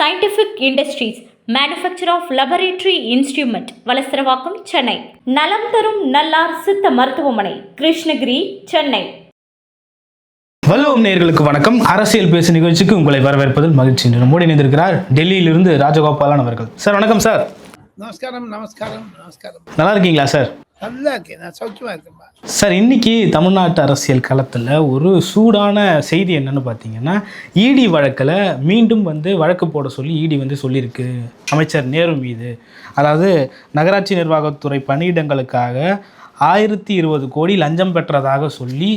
Scientific industries manufacturer of laboratory instrument Valasaravakkam Chennai. நலம் தரும் நல்லார் சித்த மருத்துவமனை கிருஷ்ணகிரி சென்னை. வல்லுவம் நேயர்களுக்கு வணக்கம். அரசியல் பேசு நிகழ்ச்சிக்கு உங்களை வரவேற்பதில் மகிழ்ச்சி. நம்மோடு இணைந்திருக்கிறார் டெல்லியிலிருந்து ராஜகோபாலன் அவர்கள். சார் வணக்கம் சார். நமஸ்காரம் நமஸ்காரம் நமஸ்காரம். நல்லா இருக்கீங்களா சார்? நல்லா இருக்கேன். நான் சௌக்கியமா இருக்கேன்பா சார் இன்றைக்கி தமிழ்நாட்டு அரசியல் களத்தில் ஒரு சூடான செய்தி என்னென்னு பார்த்தீங்கன்னா இடி வழக்கில் மீண்டும் வந்து வழக்கு போட சொல்லி இடி வந்து சொல்லியிருக்கு அமைச்சர் நேரு மீது. அதாவது நகராட்சி நிர்வாகத்துறை பணியிடங்களுக்காக ஆயிரத்தி இருபது கோடி லஞ்சம் பெற்றதாக சொல்லி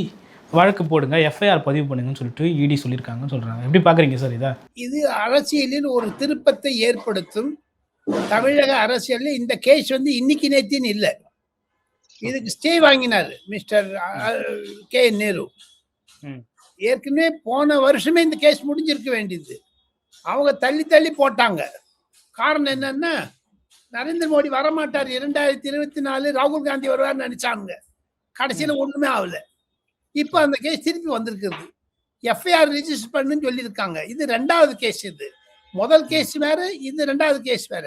வழக்கு போடுங்க எஃப்ஐஆர் பதிவு பண்ணுங்கன்னு சொல்லிட்டு இடி சொல்லியிருக்காங்கன்னு சொல்கிறாங்க எப்படி பார்க்குறீங்க சார் இதை? இது அரசியலில் ஒரு திருப்பத்தை ஏற்படுத்தும் தமிழக அரசியலில் இந்த கேஸ் வந்து இன்னைக்கு நேத்தின்னு இல்லை. இதுக்கு ஸ்டே வாங்கினார் மிஸ்டர் கே என் நேரு. ஏற்கனவே போன வருஷமே இந்த கேஸ் முடிஞ்சிருக்க வேண்டியது. அவங்க தள்ளி தள்ளி போட்டாங்க. காரணம் என்னன்னா நரேந்திர மோடி வரமாட்டார். இரண்டாயிரத்தி இருபத்தி நாலு ராகுல் காந்தி வருவார்னு நினைச்சாங்க கடைசியில் ஒண்ணுமே ஆகல. இப்போ அந்த கேஸ் திருப்பி வந்திருக்குது. எஃப்ஐஆர் ரிஜிஸ்டர் பண்ணுன்னு சொல்லியிருக்காங்க. இது ரெண்டாவது கேஸ் இது. முதல் கேஸ் வேற இது ரெண்டாவது கேஸ் வேற.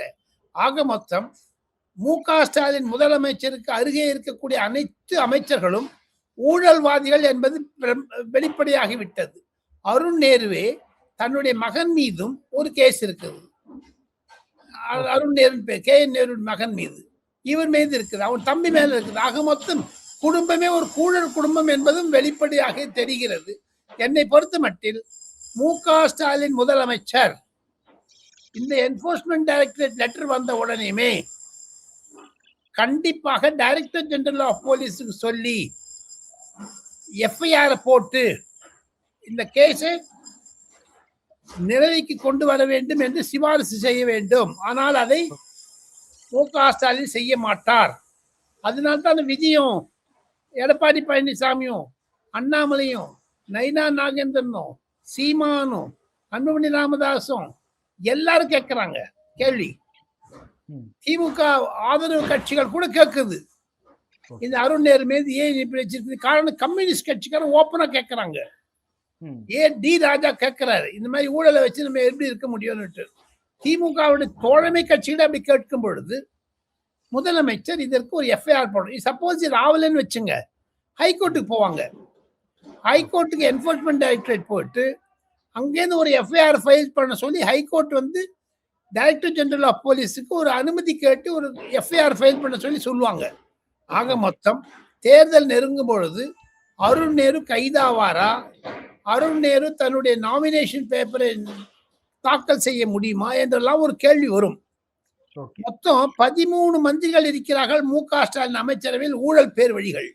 ஆக மொத்தம் மு க ஸ்டாலின் முதலமைச்சருக்கு அருகே இருக்கக்கூடிய அனைத்து அமைச்சர்களும் ஊழல்வாதிகள் என்பது வெளிப்படையாகிவிட்டது. அருண் நேருவே தன்னுடைய மகன் மீதும் ஒரு கேஸ் இருக்குது. அருண் நேரு கே. என். நேரு மகன் மீது. இவர் மீது இருக்குது. அவன் தம்பி மேல இருக்குது. ஆக மொத்தம் குடும்பமே ஒரு கூழல் குடும்பம் என்பதும் வெளிப்படையாக தெரிகிறது. என்னை பொறுத்த மட்டில் மு க ஸ்டாலின் முதலமைச்சர் இந்த என்போர்ஸ்மெண்ட் டைரக்டரேட் லெட்டர் வந்த உடனேயுமே கண்டிப்பாக டைரக்டர் ஜெனரல் ஆஃப் போலீஸுக்கு சொல்லி எஃப்ஐஆர் போட்டு இந்த கேஸை நிலவைக்கு கொண்டு வர வேண்டும் என்று சிபாரிசு செய்ய வேண்டும். ஆனால் அதை மு க ஸ்டாலின் செய்ய மாட்டார். அதனால தான் விஜயும் எடப்பாடி பழனிசாமியும் அண்ணாமலையும் நைனா நாகேந்திரனும் சீமானும் அன்புமணி ராமதாசும் எல்லாரும் கேட்குறாங்க. கேள்வி. திமுக ஆதரவு கட்சிகள் கூட கேட்குது இந்த அருண் நேரு மீது ஏன் இப்படி வச்சிருக்கு காரணம் கம்யூனிஸ்ட் கட்சிக்காரன் ஓப்பனா கேட்கறாங்க ஏன் டி ராஜா கேட்கிறாரு இந்த மாதிரி ஊழலை வச்சு நம்ம எப்படி இருக்க முடியும்னுட்டு. திமுகவுடைய தோழமை கட்சிகளை அப்படி கேட்கும் பொழுது முதலமைச்சர் இதற்கு ஒரு எஃப்ஐஆர் போடணும் சப்போஸ் இது ஆகலைன்னு வச்சுங்க. ஹைகோர்ட்டுக்கு போவாங்க. ஹைகோர்ட்டுக்கு என்ஃபோர்ஸ்மெண்ட் டைரக்டரேட் போட்டு அங்கேருந்து ஒரு எஃப்ஐஆர் ஃபைல் பண்ண சொல்லி ஹைகோர்ட் வந்து டைரக்டர் ஜெனரல் ஆஃப் போலீஸுக்கு ஒரு அனுமதி கேட்டு ஒரு எஃப்ஐஆர் ஃபைல் பண்ண சொல்லி சொல்லுவாங்க. ஆக மொத்தம் தேர்தல் நெருங்கும் பொழுது அருண் நேரு கைதாவாரா? அருண் நேரு தன்னுடைய நாமினேஷன் பேப்பரை தாக்கல் செய்ய முடியுமா என்றெல்லாம் ஒரு கேள்வி வரும். மொத்தம் பதிமூணு மந்திரிகள் இருக்கிறார்கள். மு க ஸ்டாலின் அமைச்சரவையில் ஊழல் பேர் வழிகள்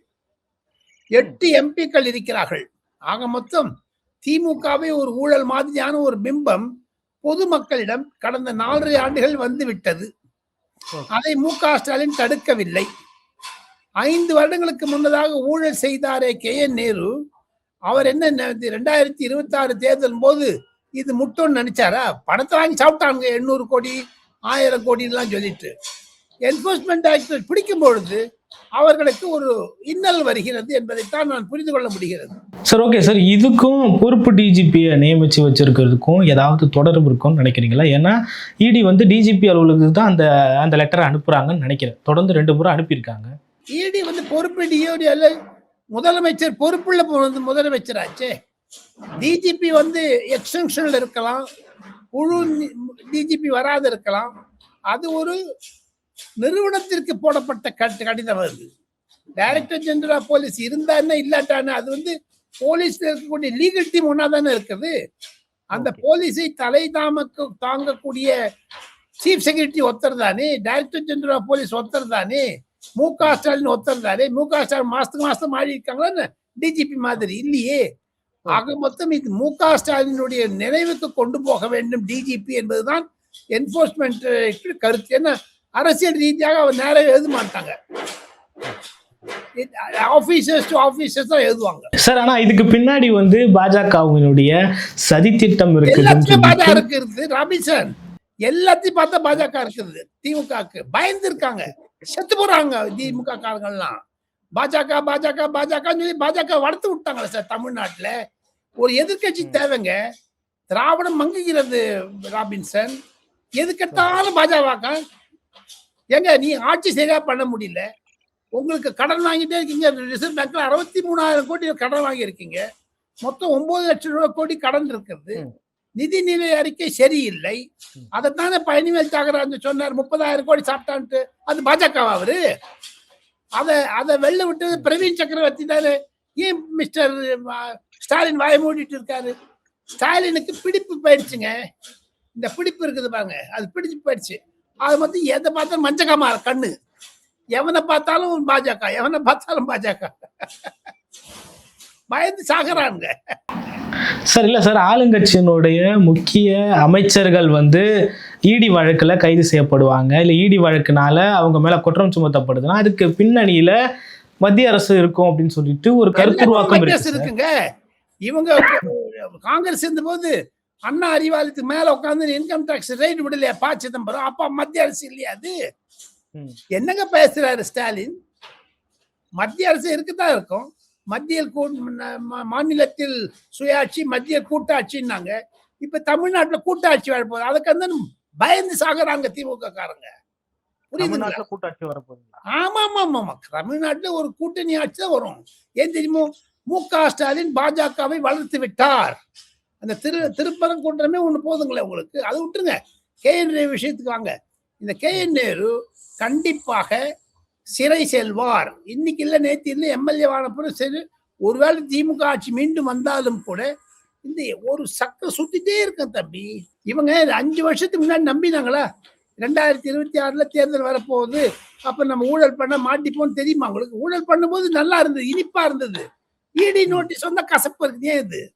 எட்டு எம்பிக்கள் இருக்கிறார்கள். ஆக மொத்தம் திமுகவை ஒரு ஊழல் மாதிரியான ஒரு பிம்பம் பொதுமக்களிடம் கடந்த நாலரை ஆண்டுகள் வந்து விட்டது அதை மு க ஸ்டாலின் தடுக்கவில்லை. ஐந்து வருடங்களுக்கு முன்னதாக ஊழல் செய்தாரே கே என் நேரு. அவர் என்ன ரெண்டாயிரத்தி இருபத்தி ஆறு தேர்தல் போது இது முட்டோன்னு நினைச்சாரா? பணத்தை வாங்கி சாப்பிட்டாங்க எண்ணூறு கோடி ஆயிரம் கோடிலாம் சொல்லிட்டு. என்போர்ஸ்மெண்ட் ஆக்ட் பிடிக்கும் பொழுது அவர்களுக்கு ஒரு இன்னல் வருகிறது என்பதைத்தான் நான் புரிந்து கொள்ள முடிகிறது. சார் ஓகே சார் இதுக்கும் பொறுப்பு டிஜிபியை நியமித்து வச்சிருக்கிறதுக்கும் ஏதாவது தொடர்பு இருக்கும்னு நினைக்கிறீங்களா? ஏன்னா இடி வந்து டிஜிபி அலுவலகத்துக்கு தான் அந்த அந்த லெட்டரை அனுப்புகிறாங்கன்னு நினைக்கிறேன். தொடர்ந்து ரெண்டு முறை அனுப்பியிருக்காங்க. இடி வந்து பொறுப்பு டிஓடி அல்ல முதலமைச்சர் பொறுப்புள்ள பொ- முதலமைச்சராச்சே. டிஜிபி வந்து எக்ஸ்டென்ஷனில் இருக்கலாம் முழு டிஜிபி வராது இருக்கலாம். அது ஒரு நிறுவனத்திற்கு போடப்பட்ட கட் கடிதம் அது. டைரக்டர் ஜெனரல் போலீஸ் இருந்தா என்ன இல்லாட்டான்னு அது வந்து போலீஸ்ல இருக்கக்கூடிய லீகல் டீம் ஒன்னா தானே இருக்குது. அந்த போலீஸை தலை தாமக்க தாங்கக்கூடிய சீஃப் செக்ரட்டரி ஒருத்தர் தானே டைரக்டர் ஜெனரல் போலீஸ் ஒருத்தர் தானே மு க ஸ்டாலின் ஒருத்தர் தானே மு க ஸ்டாலின் மாசத்துக்கு மாசம் மாறி இருக்காங்களா டிஜிபி மாதிரி இல்லையே. ஆக மொத்தம் இது மு க ஸ்டாலினுடைய நினைவுக்கு கொண்டு போக வேண்டும் டிஜிபி என்பதுதான் என்போர்ஸ்மெண்ட் கருத்து. என்ன அரசியல் ரீதியாக அவர் நேரம் எழுத மாட்டாங்க. ஆபீசர்ஸ் டு ஆபீசர்ஸ் தான் எழுதுவாங்க. சார் ஆனால் இதுக்கு பின்னாடி வந்து பாஜகவினுடைய சதித்திட்டம் இருக்குது. ராபின்சன் எல்லாத்தையும் பார்த்தா பாஜக இருக்குது. திமுகக்கு பயந்து இருக்காங்க செத்து போறாங்க திமுக காரங்கள்லாம். பாஜக பாஜக பாஜக சொல்லி பாஜக வளர்த்து விட்டாங்களே சார் தமிழ்நாட்டுல. ஒரு எதிர்க்கட்சி தேவைங்க. திராவிடம் மங்குகிறது ராபின்சன் எதுக்கெடுத்தாலும் பாஜக ஏங்க நீ ஆட்சி சரியா பண்ண முடியல. உங்களுக்கு கடன் வாங்கிட்டே இருக்கீங்க. ரிசர்வ் பேங்க்ல அறுபத்தி மூணாயிரம் கோடி கடன் வாங்கியிருக்கீங்க. மொத்தம் ஒன்பது லட்சம் ரூபாய் கோடி கடன் இருக்கிறது ம். நிதிநிலை அறிக்கை சரியில்லை. அதைத்தானே பழனிவேல் தியாகராஜன் சொன்னார் முப்பதாயிரம் கோடி சாப்பிட்டான்ட்டு. அது பாஜக அவரு? அதை அதை வெளில விட்டு பிரவீன் சக்கரவர்த்தி தானே? ஏன் மிஸ்டர் ஸ்டாலின் வாய மூடிட்டு இருக்காரு? ஸ்டாலினுக்கு பிடிப்பு போயிடுச்சுங்க. இந்த பிடிப்பு இருக்குது பாருங்க. அது பிடிச்சு போயிடுச்சு. அது மட்டும் எதை பார்த்தாலும் மஞ்சக்காமா கண்ணு. எவனை பார்த்தாலும் பாஜக எவனை பார்த்தாலும் பாஜக. பயந்து சாகுறாங்க சார் இல்லை சார் ஆளுங்கட்சியினுடைய முக்கிய அமைச்சர்கள் வந்து ஈடி வழக்கில் கைது செய்யப்படுவாங்க. இல்லை ஈடி வழக்குனால அவங்க மேலே குற்றம் சுமத்தப்படுதுன்னா அதுக்கு பின்னணியில் மத்திய அரசு இருக்கும் அப்படின்னு சொல்லிட்டு ஒரு கருத்துருவாக்கம். இருக்குங்க. இவங்க காங்கிரஸ் இருந்தபோது அண்ணா அறிவாலயத்துக்கு மேல உட்காந்து இன்கம் டாக்ஸ் ரைட் விடலையா? ப சிதம்பரம். அப்ப மத்திய அரசு இல்லையா அது. என்னங்க பேசுறாரு ஸ்டாலின்? மத்திய அரசு இருக்குதான் இருக்கும். மத்திய கூ- ம- மாநிலத்தில் சுயாட்சி மத்திய கூட்டாட்சின்னாங்க. இப்ப தமிழ்நாட்டுல கூட்டாட்சி வரப்போகுது அதுக்கு வந்து பயந்து சாகுறாங்க திமுக காரங்க தமிழ்நாட்டுல கூட்டாட்சி வரப்போகுதுங்களா ஆமா ஆமா ஆமா ஆமா தமிழ்நாட்டுல ஒரு கூட்டணி ஆட்சி தான் வரும். ஏன் தெரியுமோ? மு க ஸ்டாலின் பாஜகவை வளர்த்து விட்டார். அந்த திரு திருப்பரங்குன்றமே ஒண்ணு போதுங்களே உங்களுக்கு. அதை விட்டுருங்க. கே என் நேரு விஷயத்துக்கு வாங்க. இந்த கே என் நேரு கண்டிப்பாக சிறை செல்வார். இன்னைக்கு இல்ல நேத்து இல்ல எம்எல்ஏ ஆனப்புறம் சரி ஒருவேளை திமுக ஆட்சி மீண்டும் வந்தாலும் கூட இந்த ஒரு சக்கரம் சுத்திட்டே இருக்கும் தம்பி. இவங்க அஞ்சு வருஷத்துக்கு முன்னாடி நம்பினாங்களா? ரெண்டாயிரத்தி இருபத்தி ஆறுல தேர்தல் வரப்போகுது. அப்ப நம்ம ஊழல் பண்ண மாட்டிப்போம்னு தெரியுமா உங்களுக்கு? ஊழல் பண்ணும்போது நல்லா இருந்தது இனிப்பா இருந்தது. இடி நோட்டீஸ் வந்தா கசப்பு இருக்கு ஏன் இது.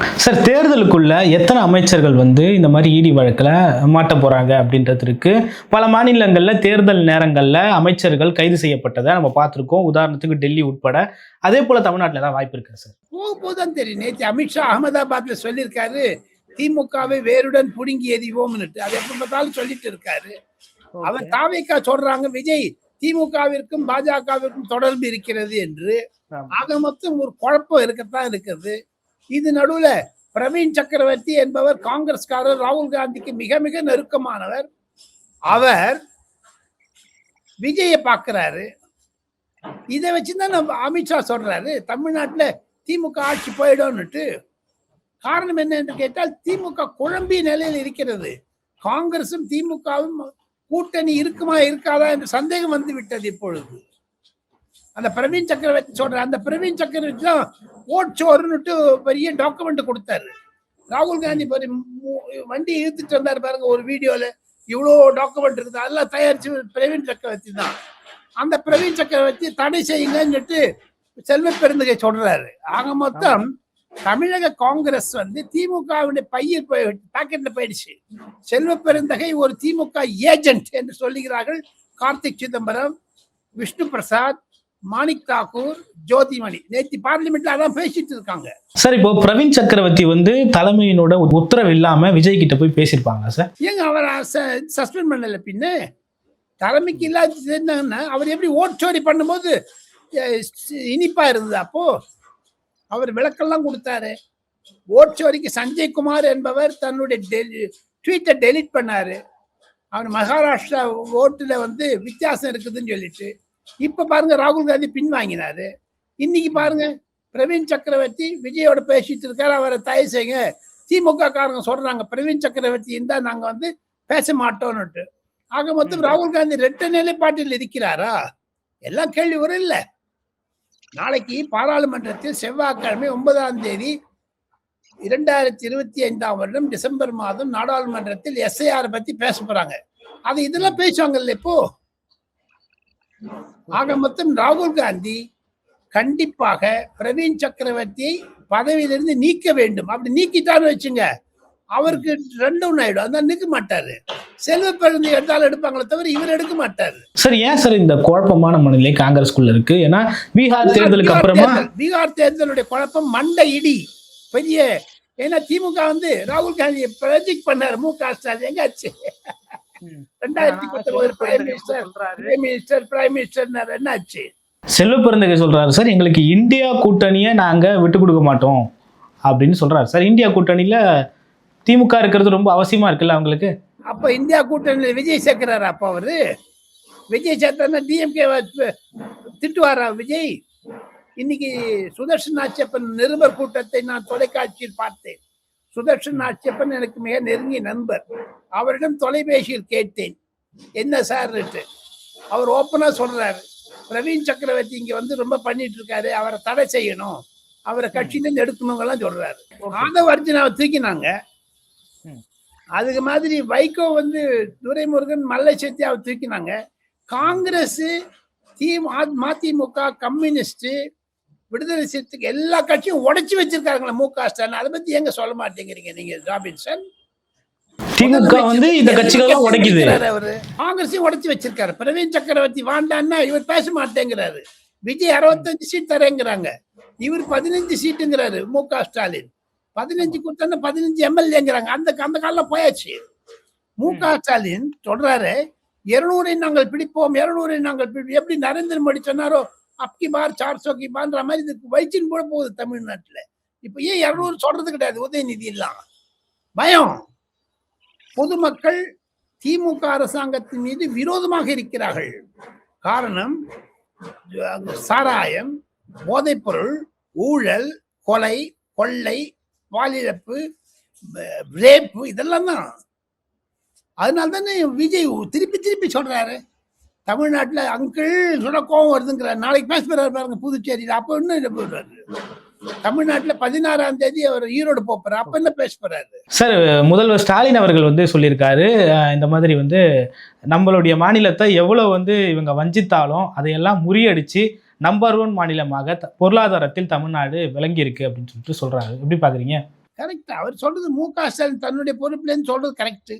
சார் தேர்தலுக்குள்ள எத்தனை அமைச்சர்கள் வந்து இந்த மாதிரி ஈடி வழக்கில் மாட்ட போறாங்க அப்படின்றது இருக்கு. பல மாநிலங்களில் தேர்தல் நேரங்களில் அமைச்சர்கள் கைது செய்யப்பட்டதை நம்ம பார்த்துருக்கோம். உதாரணத்துக்கு டெல்லி உட்பட. அதே போல தமிழ்நாட்டில் ஏதாவது வாய்ப்பு இருக்கா சார்? போக போதான் தெரியும். நேற்று அமித்ஷா அகமதாபாத்ல சொல்லியிருக்காரு திமுகவை வேருடன் புடுங்கி எறிவோம்னுட்டு. அது எப்ப பார்த்தாலும் சொல்லிட்டு இருக்காரு. அவன் தாவேக்கா சொல்றாங்க விஜய் திமுகவிற்கும் பாஜகவிற்கும் தொடர்பு இருக்கிறது என்று. ஆக மொத்தம் ஒரு குழப்பம் இருக்கத்தான் இருக்குது. இது நடுவுல பிரவீன் சக்கரவர்த்தி என்பவர் காங்கிரஸ்காரர் ராகுல் காந்திக்கு மிக மிக நெருக்கமானவர். அவர் விஜய பார்க்கிறாரு. இதை வச்சுதான் நம்ம அமித்ஷா சொல்றாரு தமிழ்நாட்டுல திமுக ஆட்சி போயிடும்னுட்டு. காரணம் என்ன என்று கேட்டால் திமுக குழம்பிய நிலையில் இருக்கிறது. காங்கிரசும் திமுகவும் கூட்டணி இருக்குமா இருக்காதா என்று சந்தேகம் வந்து விட்டது இப்பொழுது. அந்த பிரவீன் சக்கரவர்த்தி சொல்ற அந்த பிரவீன் சக்கரவர்த்தி தான் ஓட் சோறுன்னுட்டு பெரிய டாக்குமெண்ட் கொடுத்தாரு. ராகுல் காந்தி பெரிய வண்டி இழுத்துட்டு வந்தாரு பாருங்க ஒரு வீடியோல. இவ்வளோ டாக்குமெண்ட் இருக்குது. அதெல்லாம் தயாரிச்சு பிரவீன் சக்கரவர்த்தி தான். அந்த பிரவீன் சக்கரவர்த்தி தடை செய்யுங்கன்னுட்டு செல்வ பெருந்தகை சொல்றாரு. ஆக மொத்தம் தமிழக காங்கிரஸ் வந்து திமுகவுடைய பையில் போய் பாக்கெட்ல போயிடுச்சு. செல்வ பெருந்தகை ஒரு திமுக ஏஜென்ட் என்று சொல்லுகிறார்கள். கார்த்திக் சிதம்பரம் விஷ்ணு பிரசாத் மாணிக் தாக்கூர் ஜோதிமணி. நேற்று பார்லிமெண்ட்ல அதான் பேசிட்டு இருக்காங்க. சார் இப்போ பிரவீன் சக்கரவர்த்தி வந்து தலைமையினோட உத்தரவு இல்லாம விஜய் கிட்ட போய் பேசியிருப்பாங்க சார்? ஏங்க அவர் சஸ்பெண்ட் பண்ணல பின்ன? தலைமைக்கு இல்லாத என்னன்னா அவர் எப்படி ஓட்சோரி பண்ணும்போது இனிப்பா இருந்தது அப்போ? அவர் விளக்கெல்லாம் கொடுத்தாரு. ஓட்சோரிக்கு சஞ்சய் குமார் என்பவர் தன்னுடைய ட்வீட்டை டெலீட் பண்ணாரு. அவர் மகாராஷ்டிரா ஓட்டுல வந்து வித்தியாசம் இருக்குதுன்னு சொல்லிட்டு. இப்ப பாருங்க ராகுல் காந்தி பின்வாங்கினாரு இன்னைக்கு பாருங்க பிரவீன் சக்கரவர்த்தி விஜயோட பேசிட்டு இருக்காரு. அவரை தயவு செய்யுங்க திமுக காரங்க சொல்றாங்க பிரவீன் சக்கரவர்த்தி இருந்தா நாங்க வந்து பேச மாட்டோம்னுட்டு. ஆக மொத்தம் ராகுல் காந்தி ரெட்ட நிலைப்பாட்டில் இருக்கிறாரா? எல்லாம் கேள்வி வரும் இல்ல. நாளைக்கு பாராளுமன்றத்தில் செவ்வாய்க்கிழமை ஒன்பதாம் தேதி இரண்டாயிரத்தி இருபத்தி ஐந்தாம் வருடம் டிசம்பர் மாதம் நாடாளுமன்றத்தில் எஸ்ஐஆர் பத்தி பேச போறாங்க. அது இதெல்லாம் பேசுவாங்கல்ல இப்போ? ஆக மொத்தம் ராகுல் காந்தி கண்டிப்பாக பிரவீன் சக்கரவர்த்தியை பதவியிலிருந்து நீக்க வேண்டும். அப்படி நீக்கிட்டான்னு வச்சுங்க அவருக்கு ரெண்டு ஒன்று ஆயிடும். அதான் நிற்க மாட்டாரு. செல்வ பெருந்தை எடுத்தாலும் எடுப்பாங்களே தவிர இவர் எடுக்க மாட்டாரு. சார் ஏன் சார் இந்த குழப்பமான மனநிலை காங்கிரஸ்குள்ள இருக்கு? ஏன்னா பீகார் தேர்தலுக்கு அப்புறமா பீகார் தேர்தலுடைய குழப்பம் மண்டை இடி. பெரிய ஏன்னா திமுக வந்து ராகுல் காந்தியை ப்ரொஜெக்ட் பண்ணாரு. மு க ஸ்டாலின். எங்காச்சு ரெண்டாயிரத்தி பத்தொன்பது prime minister prime minister prime minister என்னாச்சு? செல்வ பெருந்தகை சொல்றாரு சார் எங்களுக்கு இந்தியா கூட்டணியை நாங்க விட்டு கொடுக்க மாட்டோம். அப்படின்னு சொல்றாரு. சார் இந்தியா கூட்டணியில திமுக இருக்கிறது ரொம்ப அவசியமா இருக்குல்ல அவங்களுக்கு? அப்ப இந்தியா கூட்டணியில் விஜய் சேர்க்கிறாரா அப்ப அவரு? விஜய் சேர்த்தா டிஎம்கே திட்டுவாரா விஜய்? இன்னைக்கு சுதர்ஷன் ஆட்சியப்பன் நிருபர் கூட்டத்தை நான் தொலைக்காட்சியில் பார்த்தேன். சுதர்ஷன் ஆட்சியப்பன் எனக்கு மிக நெருங்கிய நண்பர். அவரிடம் தொலைபேசியில் கேட்டேன். என்ன சார்? அவர் ஓப்பனா சொல்றாரு. பிரவீன் சக்கரவர்த்தி இங்க வந்து ரொம்ப பண்ணிட்டு இருக்காரு. அவரை தடை செய்யணும். அவரை கட்சியிலேருந்து எடுக்கணுங்கெல்லாம் சொல்றாரு. ஆதவ அர்ஜுனாவை தூக்கினாங்க. அதுக்கு மாதிரி வைகோ வந்து துரைமுருகன் மல்லை சத்யாவை தூக்கினாங்க. காங்கிரஸ் தி மதிமுக கம்யூனிஸ்ட் விடுதலை சிறுத்தைக்கு எல்லா கட்சியும் உடைச்சு வச்சிருக்காங்களா மு க ஸ்டாலின். அதை பத்தி எங்க சொல்ல மாட்டேங்கிறீங்க நீங்க ராபின்சன்? திமுக வந்து இந்த கட்சிகள்லாம் உடைக்குது. அவரு. காங்கிரஸையும் உடைச்சு வச்சிருக்காரு. பிரவீன் சக்கரவர்த்தி வாண்டான்னா இவர் பேச மாட்டேங்கிறாரு. விஜய் அறுபத்தஞ்சு சீட் தரேங்கிறாங்க. இவர் பதினஞ்சு சீட்டுங்கிறாரு மு க ஸ்டாலின். பதினஞ்சு கொடுத்தா பதினஞ்சு எம்எல்ஏங்கிறாங்க. அந்த அந்த காலம் போயாச்சு. மு க ஸ்டாலின் சொல்றாரு இருநூறை நாங்கள் பிடிப்போம் இருநூறை நாங்கள் பிடிப்போம் எப்படி நரேந்திர மோடி சொன்னாரோ அப்கி பார் சார் சோ கி பார்ன்ற மாதிரி இதுக்கு வயிற்றின் கூட போகுது தமிழ்நாட்டுல. இப்ப ஏன் இரநூறு சொல்றது கிடையாது உதயநிதி எல்லாம் பயம். பொதுமக்கள் திமுக அரசாங்கத்தின் மீது விரோதமாக இருக்கிறார்கள். காரணம் சாராயம் போதைப்பொருள் ஊழல் கொலை கொள்ளை பாலிழப்பு ரேப்பு இதெல்லாம் தான். அதனால தானே விஜய் திருப்பி திருப்பி சொல்றாரு? தமிழ்நாட்டுல அங்கிள் சொன்ன கோவம் வருதுங்கிறார். நாளைக்கு பேச போறாரு பாருங்க புதுச்சேரியில. அப்ப இன்னும் என்ன போடுறாரு தமிழ்நாட்டுல பதினாறாம் தேதி அவர் ஈரோடு போறாரு. அப்ப என்ன பேச போறாரு? சார் முதல்வர் ஸ்டாலின் அவர்கள் வந்து சொல்லியிருக்காரு இந்த மாதிரி வந்து நம்மளுடைய மாநிலத்தை எவ்வளோ வந்து இவங்க வஞ்சித்தாலும் அதையெல்லாம் முறியடிச்சு நம்பர் ஒன் மாநிலமாக பொருளாதாரத்தில் தமிழ்நாடு விளங்கி இருக்கு அப்படின்னு சொல்லிட்டு சொல்றாரு. எப்படி பாக்குறீங்க? கரெக்ட் அவர் சொல்றது மு க ஸ்டாலின் தன்னுடைய பொறுப்புலன்னு சொல்றது கரெக்ட்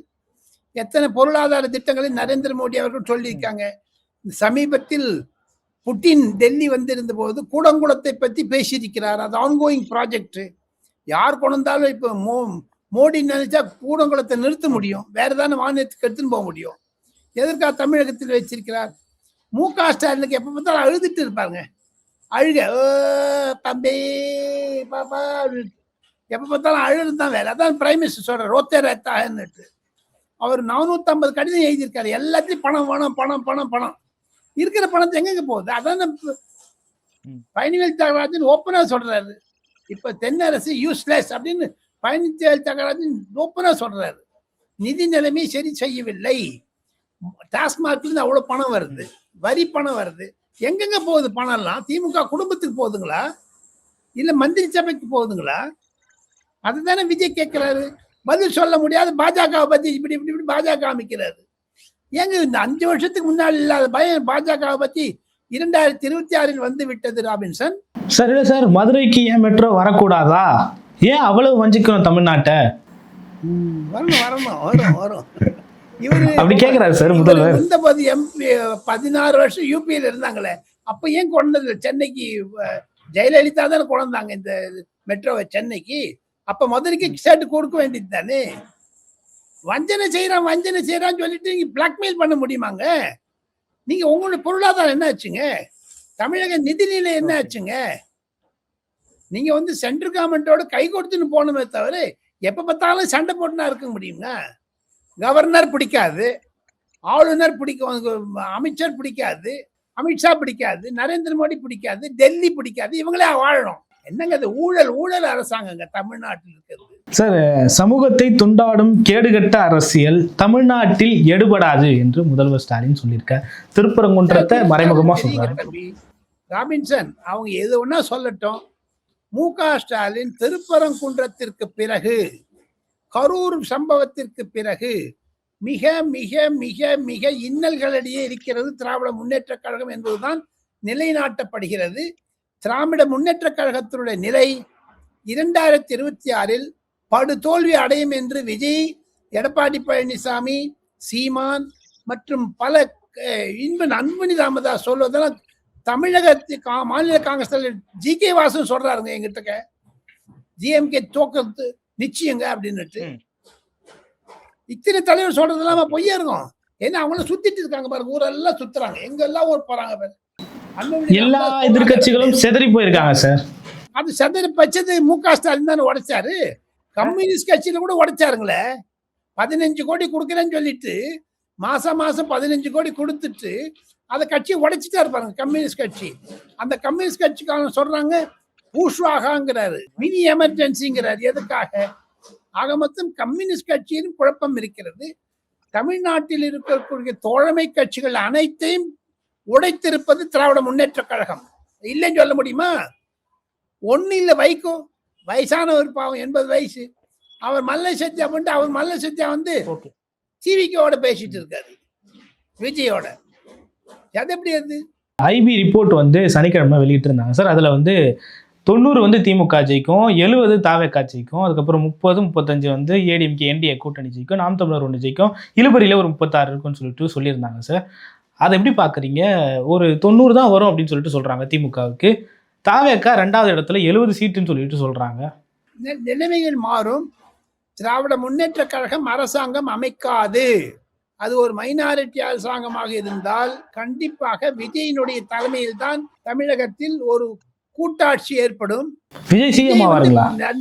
எத்தனை பொருளாதார திட்டங்களை நரேந்திர மோடி அவர்கள் சொல்லியிருக்காங்க. சமீபத்தில் புட்டின் டெல்லி வந்திருந்த போது கூடங்குளத்தை பற்றி பேசியிருக்கிறார். அது ஆன்கோயிங் ப்ராஜெக்ட் யார் கொண்டாலும் இப்போ மோ மோடி நினைச்சா கூடங்குளத்தை நிறுத்த முடியும். வேற ஏதாவது மாநிலத்துக்கு எடுத்துன்னு போக முடியும். எதற்காக தமிழகத்தில் வச்சிருக்கிறார்? மு க ஸ்டாலினுக்கு எப்போ பார்த்தாலும் அழுதுட்டு இருப்பாங்க அழுக "ஓ, தம்பி பாப்பா எப்போ பார்த்தாலும் அழுது தான் வேலை அதான் பிரைம் மினிஸ்டர் சொல்கிறார் ரோத்தே ரத்தாகன்னுட்டு அவர் நானூற்றம்பது கடிதம் எழுதியிருக்காரு. எல்லாத்தையும் பணம் பணம் பணம் பணம் பணம். இருக்கிற பணத்தை எங்கெங்க போகுது? அதான். பயணிகள் தகராஜன் ஓப்பனாக சொல்றாரு. இப்போ தென்னரசு யூஸ்லெஸ் அப்படின்னு பயணிகள் தகராஜன் ஓப்பனாக சொல்றாரு. நிதி நிலைமை சரி செய்யவில்லை. டாஸ்மாக்ல இருந்து அவ்வளோ பணம் வருது. வரி பணம் வருது. எங்கெங்க போகுது பணம்லாம் திமுக குடும்பத்துக்கு போகுதுங்களா? இல்ல மந்திரி சபைக்கு போகுதுங்களா? அதுதானே விஜய் கேட்கிறாரு பதில் சொல்ல முடியாது. பாஜகவை பத்தி இப்படி இப்படி இப்படி பாஜக அமைக்கிறாரு ஏங்க இந்த அஞ்சு வருஷத்துக்கு முன்னாடி இல்லாத பயம் பாஜகவை பத்தி இரண்டாயிரத்தி இருபத்தி ஆறில் வந்து விட்டது ராபின்சன். Sir sir. மதுரைக்கு ஏன் மெட்ரோ வரக்கூடாதா? ஏன் அவ்வளவு வஞ்சிக்கணும் தமிழ்நாட்டை? வரணும் வரணும் வரும் வரும் இவரு அப்படி கேக்குறாரு சார் முதல்வர். இந்த போது எம்பி பதினாறு வருஷம் யூபியில இருந்தாங்களே. அப்ப ஏன் கொண்டு வந்தது சென்னைக்கு ஜெயலலிதா தானே கொண்டு வந்தாங்க இந்த மெட்ரோவை சென்னைக்கு. அப்ப மதுரைக்கு சேர்த்து கொடுக்க வேண்டியது தானே வஞ்சனை செய்யறான் வஞ்சனை செய்யறான்னு சொல்லிட்டு நீங்க பிளாக்மெயில் பண்ண முடியுமாங்க? நீங்க உங்களுடைய பொருளாதாரம் என்ன ஆச்சுங்க? தமிழக நிதிநிலை என்ன ஆச்சுங்க? நீங்க வந்து சென்ட்ரல் கவர்மெண்டோட கை கொடுத்துன்னு போகணுமே தவிர எப்ப பார்த்தாலும் சண்டை போட்டுனா இருக்க முடியுங்க கவர்னர் பிடிக்காது ஆளுநர் பிடிக்கும் அமைச்சர் பிடிக்காது அமித்ஷா பிடிக்காது நரேந்திர மோடி பிடிக்காது டெல்லி பிடிக்காது இவங்களே வாழணும். என்னங்க இது? ஊழல் ஊழல் அரசாங்கங்க தமிழ்நாட்டில் இருக்கிறது. சார் சமூகத்தை துண்டாடும் கேடுகட்ட அரசியல் தமிழ்நாட்டில் எடுபடாது என்று முதல்வர் ஸ்டாலின் சொல்லியிருக்கார் திருப்பரங்குன்றத்தை மறைமுகமா தெரியுங்க சொல்றாரு. ராபின்சன் அவங்க எது ஒண்ணா சொல்லட்டும். மு க ஸ்டாலின் திருப்பரங்குன்றத்திற்கு பிறகு கரூர் சம்பவத்திற்கு பிறகு மிக மிக மிக மிக இன்னல்களிடையே இருக்கிறது திராவிட முன்னேற்ற கழகம் என்பதுதான் நிலைநாட்டப்படுகிறது. திராவிட முன்னேற்ற கழகத்தினுடைய நிலை இரண்டாயிரத்தி இருபத்தி ஆறில் படுதோல்வி அடையும் என்று விஜய் எடப்பாடி பழனிசாமி சீமான் மற்றும் பல அஹ், இன்ப அன்புனி ராமதாஸ் சொல்வதெல்லாம் தமிழகத்து கா- மாநில காங்கிரஸ் தலைவர் ஜி கே வாசன் சொல்றாருங்க எங்கிட்ட ஜிஎம்கே தோக்கிறது நிச்சயங்க அப்படின்னுட்டு. இத்தனை தலைவர் சொல்றதெல்லாம் பொய்யா இருக்கும். ஏன்னா அவங்களும் சுத்திட்டு இருக்காங்க பாருங்க ஊரெல்லாம் சுத்துறாங்க. எங்க எல்லாம் ஊர் போறாங்க எல்லா ராமதாஸ் எதிர்க்கட்சிகளும் செதறி போயிருக்காங்க சார். அது சதுர பட்சத்து மு க ஸ்டாலின் தானே உடைச்சாரு. கம்யூனிஸ்ட் கட்சியில கூட உடைச்சாருங்களே. பதினஞ்சு கோடி கொடுக்குறேன்னு சொல்லிட்டு மாசம் மாசம் பதினஞ்சு கோடி கொடுத்துட்டு அதை கட்சியை உடைச்சிட்டா இருப்பாருங்க கம்யூனிஸ்ட் கட்சி. அந்த கம்யூனிஸ்ட் கட்சிக்காரங்க சொல்றாங்க பூஷ்வாகாங்கிறாரு மினி எமர்ஜென்சிங்கிறாரு எதுக்காக? ஆக மொத்தம் கம்யூனிஸ்ட் கட்சியிலும் குழப்பம் இருக்கிறது. தமிழ்நாட்டில் இருக்கக்கூடிய தோழமை கட்சிகள் அனைத்தையும் உடைத்திருப்பது திராவிட முன்னேற்ற கழகம். இல்லைன்னு சொல்ல முடியுமா? ஒண்ணு இல்ல வைகோ. வயசானவர் பாவம் எண்பது வயசு. அவர் மல்ல சத்யா பண்ணிட்டு அவர் மல்ல சத்யா வந்து ஓகே. சிவிகோட பேசிட்டு இருக்காரு. விஜயோட. அது எப்படி அது? ஐபி ரிப்போர்ட் வந்து சனிக்கிழமை வெளியிட்டிருந்தாங்க. சார் அதில் வந்து தொண்ணூறு வந்து திமுக ஜெயிக்கும் எழுபது தாவேக்கா ஜெயிக்கும் அதுக்கப்புறம் முப்பது முப்பத்தஞ்சு வந்து ஏடிஎம்கே என்டிஏ கூட்டணி ஜெயிக்கும் நாம் தமிழர் ஒன்று ஜெயிக்கும் இழுபறியில் ஒரு முப்பத்தாறு இருக்குன்னு சொல்லிட்டு சொல்லியிருந்தாங்க சார். அதை எப்படி பார்க்குறீங்க? ஒரு தொண்ணூறு தான் வரும் அப்படின்னு சொல்லிட்டு சொல்கிறாங்க திமுகவுக்கு. தாவேக்கா ரெண்டாவது இடத்துல எழுபது சீட்டுன்னு சொல்லிட்டு சொல்கிறாங்க நிலைமைகள் மாறும். திராவிட முன்னேற்ற கழகம் அரசாங்கம் அமைக்காது. அது ஒரு மைனாரிட்டி அரசாங்கமாக இருந்தால் கண்டிப்பாக விஜயினுடைய தலைமையில் தான் தமிழகத்தில் ஒரு கூட்டாட்சி ஏற்படும். விஜய் சிஎம்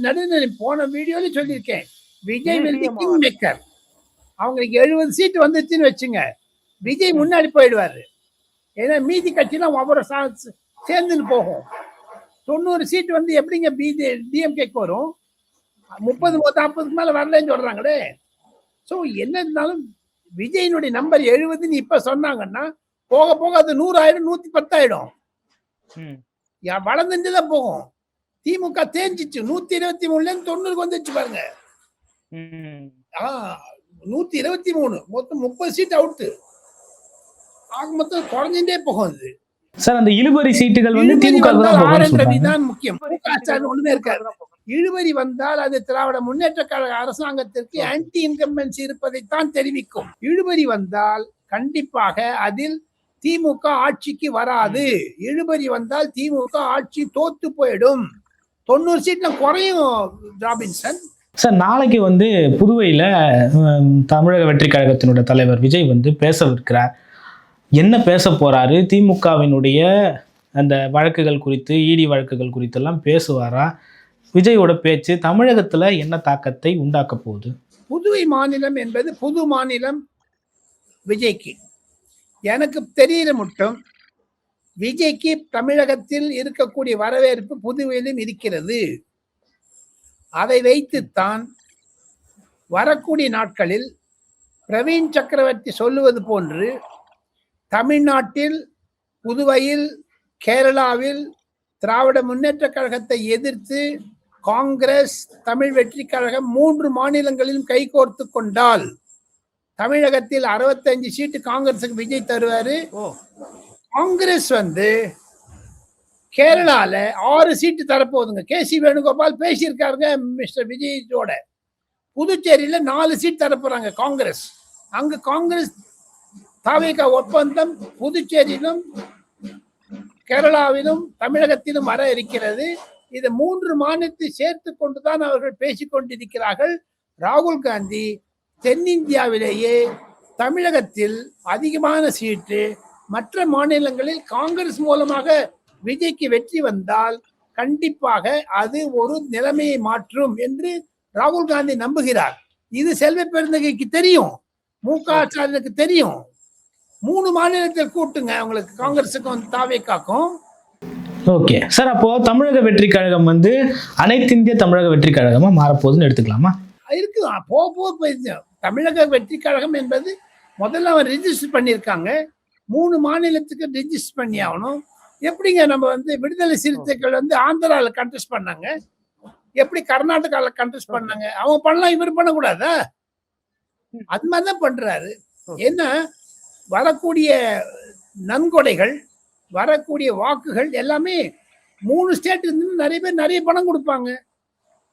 நடுநிலை போன வீடியோல சொல்லியிருக்கேன். விஜய் மேக்கர் அவங்களுக்கு எழுபது சீட் வந்துச்சுன்னு வச்சுங்க. விஜய் முன்னாடி போயிடுவாரு. ஏன்னா மீதி கட்சிலாம் ஒவ்வொரு சா- சேர்ந்துன்னு போகும். தொண்ணூறு சீட் வந்து எப்படிங்க பிஜே டிஎம்கேக்கு வரும்? முப்பது நாற்பதுக்கு மேல வரலன்னு சொல்றாங்களே. ஸோ என்ன இருந்தாலும் விஜயினுடைய நம்பர் எழுபதுன்னு இப்ப சொன்னாங்கன்னா போக போக அது நூறு ஆயிடும் நூத்தி பத்தாயிடும். வளர்ந்துட்டு தான் போகும். திமுக தேஞ்சிச்சு. நூத்தி இருபத்தி மூணுல இருந்து தொண்ணூறுக்கு வந்துச்சு பாருங்க. ஆ, நூத்தி இருபத்தி மூணு. மொத்தம் முப்பது சீட் அவுட்டு. ஆக மொத்தம் குறைஞ்சுட்டே போகும் அது சார் அந்த இழுபறி சீட்டுகள் வந்து திமுக தான் முக்கியம். ஒண்ணுமே இருக்காது. இழுபறி வந்தால் அது திராவிட முன்னேற்ற கழக அரசாங்கத்திற்கு ஆன்டி இன்கம்பன்சி இருப்பதைத்தான் தெரிவிக்கும். இழுபறி வந்தால் கண்டிப்பாக அதில் திமுக ஆட்சிக்கு வராது. இழுபறி வந்தால் திமுக ஆட்சி தோத்து போயிடும். தொண்ணூறு சீட்ல குறையும் ராபின்சன். சார் நாளைக்கு வந்து புதுவையில் தமிழக வெற்றி கழகத்தினுடைய தலைவர் விஜய் வந்து பேசவிருக்கிறார். என்ன பேச போகிறாரு திமுகவினுடைய அந்த வழக்குகள் குறித்து இடி வழக்குகள் குறித்தெல்லாம் பேசுவாரா? விஜயோட பேச்சு தமிழகத்தில் என்ன தாக்கத்தை உண்டாக்க போகுது? புதுவை மாநிலம் என்பது புது மாநிலம் விஜய்க்கு. எனக்கு தெரியல மட்டும் விஜய்க்கு தமிழகத்தில் இருக்கக்கூடிய வரவேற்பு புதுவையிலும் இருக்கிறது. அதை வைத்துத்தான் வரக்கூடிய நாட்களில் பிரவீன் சக்கரவர்த்தி சொல்லுவது போன்று தமிழ்நாட்டில் புதுவையில் கேரளாவில் திராவிட முன்னேற்ற கழகத்தை எதிர்த்து காங்கிரஸ் தமிழ் வெற்றி கழகம் மூன்று மாநிலங்களிலும் கைகோர்த்து கொண்டால் தமிழகத்தில் அறுபத்தஞ்சு சீட்டு காங்கிரஸுக்கு விஜய் தருவாரு. காங்கிரஸ் வந்து கேரளால ஆறு சீட்டு தரப்போகுதுங்க. கே சி வேணுகோபால் பேசியிருக்காருங்க மிஸ்டர் விஜயோட புதுச்சேரியில நாலு சீட் தரப்போறாங்க காங்கிரஸ். அங்க காங்கிரஸ் தாவேகா ஒப்பந்தம் புதுச்சேரியிலும் கேரளாவிலும் தமிழகத்திலும் வர இருக்கிறது. இது மூன்று மாநிலத்தை சேர்த்து கொண்டுதான் அவர்கள் பேசிக்கொண்டிருக்கிறார்கள் ராகுல் காந்தி தென்னிந்தியாவிலேயே தமிழகத்தில் அதிகமான சீட்டு மற்ற மாநிலங்களில் காங்கிரஸ் மூலமாக விஜய்க்கு வெற்றி வந்தால் கண்டிப்பாக அது ஒரு நிலைமையை மாற்றும் என்று ராகுல் காந்தி நம்புகிறார். இது செல்வ பெருந்தகைக்கு தெரியும். மு க ஸ்டாலினுக்கு தெரியும். மூணு மாநிலத்தில் கூட்டுங்க அவங்களுக்கு காங்கிரஸுக்கும் தாவேக்காக்கும் ஓகே. சார் அப்போ தமிழக வெற்றி கழகம் வந்து அனைத்து இந்திய தமிழக வெற்றி கழகமா மாறப்போகுதுன்னு எடுத்துக்கலாமா? இருக்கு போக போக தமிழக வெற்றி கழகம் என்பது முதல்ல அவன் ரிஜிஸ்டர் பண்ணியிருக்காங்க. மூணு மாநிலத்துக்கு ரிஜிஸ்டர் பண்ணி ஆகணும். எப்படிங்க நம்ம வந்து விடுதலை சிறுத்தைகள் வந்து ஆந்திரால கண்டெஸ்ட் பண்ணாங்க? எப்படி கர்நாடகால கண்டெஸ்ட் பண்ணாங்க? அவங்க பண்ணலாம் இவர் பண்ணக்கூடாதா? அது மாதிரி தான் பண்றாரு ஏன்னா வரக்கூடிய நன்கொடைகள் வரக்கூடிய வாக்குகள் எல்லாமே மூணு ஸ்டேட் இருந்து நிறைய பேர் நிறைய பணம் கொடுப்பாங்க.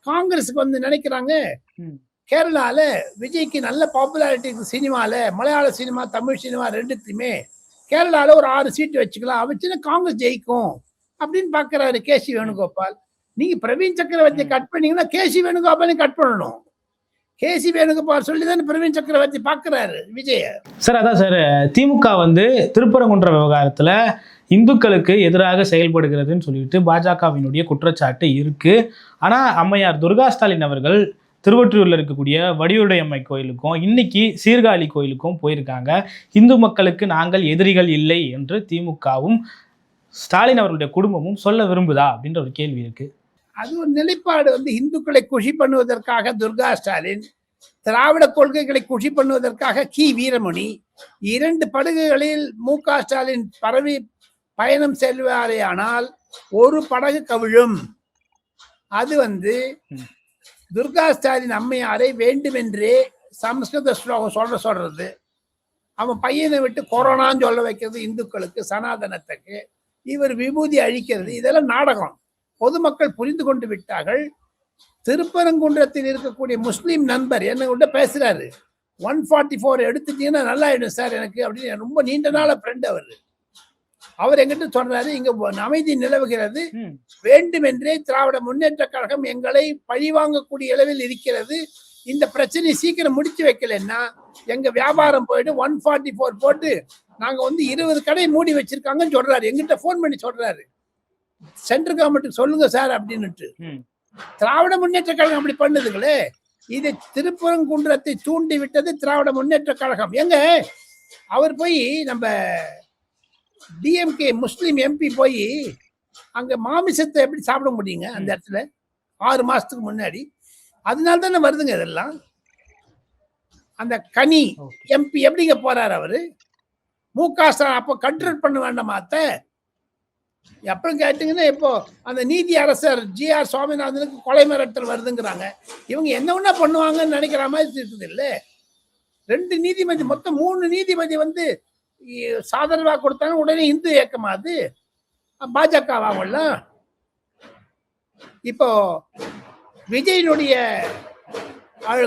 காங்கிரஸுக்கு வந்து நினைக்கிறாங்க ம். கேரளால விஜய்க்கு நல்ல பாப்புலாரிட்டி இருக்கு சினிமால மலையாள சினிமா தமிழ் சினிமா ரெண்டுத்தையுமே கேரளால ஒரு ஆறு சீட்டு வச்சுக்கலாம் வச்சுன்னா காங்கிரஸ் ஜெயிக்கும் அப்படின்னு பாக்குறாரு கே சி வேணுகோபால். நீங்க பிரவீன் சக்கரவர்த்தி கட் பண்ணீங்கன்னா கே சி வேணுகோபாலையும் கட் பண்ணணும். கேசி வேணுகோபால் சொல்லி தானே பிரவீன் சக்கரவர்த்தி பார்க்குறாரு விஜய. சார் அதான் சார் திமுக வந்து திருப்பரங்குன்ற விவகாரத்தில் இந்துக்களுக்கு எதிராக செயல்படுகிறதுன்னு சொல்லிட்டு பாஜகவினுடைய குற்றச்சாட்டு இருக்குது ஆனால் அம்மையார் துர்கா ஸ்டாலின் அவர்கள் திருவற்றூரில் இருக்கக்கூடிய வடிவுடையம்மை கோயிலுக்கும் இன்னைக்கு சீர்காழி கோயிலுக்கும் போயிருக்காங்க. இந்து மக்களுக்கு நாங்கள் எதிரிகள் இல்லை என்று திமுகவும் ஸ்டாலின் அவர்களுடைய குடும்பமும் சொல்ல விரும்புதா அப்படின்ற ஒரு கேள்வி இருக்குது அது ஒரு நிலைப்பாடு வந்து இந்துக்களை குஷி பண்ணுவதற்காக துர்கா ஸ்டாலின் திராவிட கொள்கைகளை குஷி பண்ணுவதற்காக கி. வீரமணி இரண்டு படகுகளில் மு. க. ஸ்டாலின் பரவி பயணம் செல்வாரேயானால் ஒரு படகு கவிழும். அது வந்து. துர்கா ஸ்டாலின் அம்மையாரை வேண்டுமென்றே சமஸ்கிருத ஸ்லோகம் சொல்ற சொல்றது. அவன் பையனை விட்டு கொரோனான்னு சொல்ல வைக்கிறது இந்துக்களுக்கு சனாதனத்துக்கு. இவர் விபூதி அழிக்கிறது இதெல்லாம் நாடகம். பொதுமக்கள் புரிந்து கொண்டு விட்டார்கள். திருப்பரங்குன்றத்தில் இருக்கக்கூடிய முஸ்லீம் நண்பர் என்ன கூட பேசுறாரு? ஒன் ஃபார்ட்டி ஃபோர் எடுத்துட்டீங்கன்னா நல்லா ஆயிடும் சார் எனக்கு அப்படின்னு. ரொம்ப நீண்ட நாள ஃப்ரெண்ட் அவர். அவர் எங்கிட்ட சொல்றாரு இங்க அமைதி நிலவுகிறது. வேண்டுமென்றே திராவிட முன்னேற்ற கழகம் எங்களை பழிவாங்கக்கூடிய அளவில் இருக்கிறது. இந்த பிரச்சனையை சீக்கிரம் முடிச்சு வைக்கலன்னா எங்க வியாபாரம் போயிட்டு ஒன் ஃபார்ட்டி ஃபோர் போட்டு நாங்க வந்து இருபது கடை மூடி வச்சிருக்காங்கன்னு சொல்றாரு. எங்கிட்ட ஃபோன் பண்ணி சொல்றாரு. சென்ட்ரல் கவர்மெண்ட்டுக்கு சொல்லுங்க சார் அப்படின்னுட்டு. திராவிட முன்னேற்ற கழகம் அப்படி பண்ணுதுங்களே? இதை திருப்பரங்குன்றத்தை தூண்டி விட்டது திராவிட முன்னேற்ற கழகம். எங்க அவர் போய் நம்ம டிஎம்கே முஸ்லீம் எம்பி போய் அங்க மாமிசத்தை எப்படி சாப்பிட முடியுங்க அந்த இடத்துல? ஆறு மாசத்துக்கு முன்னாடி. அதனால தானே வருதுங்க இதெல்லாம். அந்த கனி. எம்பி எப்படிங்க போறாரு அவரு? மு க ஸ்டாலின் அப்போ கண்ட்ரோல் பண்ண வேண்டாமா அத்தை? அப்புறம் கேட்டீங்கன்னா இப்போ அந்த நீதி அரசர் ஜி ஆர் சுவாமிநாதனுக்கு கொலை மிரட்டல் வருதுங்கிறாங்க. இவங்க என்ன ஒன்றா பண்ணுவாங்கன்னு நினைக்கிற மாதிரி இருக்குது இல்ல? ரெண்டு நீதிபதி மொத்தம் மூணு நீதிபதி வந்து சாதரவா கொடுத்தாங்க உடனே இந்து இயக்கமா அது? பாஜகவாங்கல்ல இப்போ விஜயனுடைய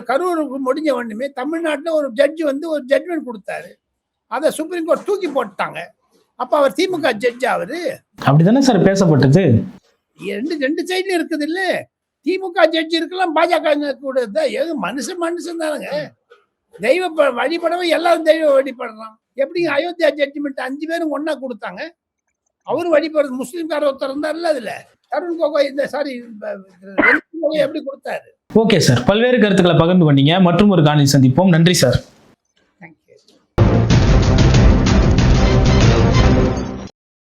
கரூருக்கு முடிஞ்ச ஒன்றுமே தமிழ்நாட்டில் ஒரு ஜட்ஜ் வந்து ஒரு ஜட்மெண்ட் கொடுத்தாரு. அதை சுப்ரீம் கோர்ட் தூக்கி போட்டாங்க அப்ப அவர் திமுக ஜட்ஜ் அவரு அப்படிதானே சார் பேசப்பட்டது? ரெண்டு ரெண்டு சைடுல இருக்குது இல்ல. திமுக ஜட்ஜ் இருக்கலாம் பாஜக கூட ஏது மனுஷன் மனுஷன் தானுங்க. தெய்வ வழிபடவும் எல்லாரும் தெய்வ வழிபடுறான். எப்படி அயோத்தியா ஜட்ஜ்மெண்ட் அஞ்சு பேரும் ஒண்ணா கொடுத்தாங்க? அவரு வழிபடுறது முஸ்லீம்கார ஒருத்தர் இருந்தார்ல அதுல. தருண் கோகோய் இந்த சாரி எப்படி கொடுத்தாரு? Okay sir. பல்வேறு கருத்துக்களை பகிர்ந்து கொண்டீங்க. மற்றும் ஒரு காணொலி சந்திப்போம். நன்றி சார்.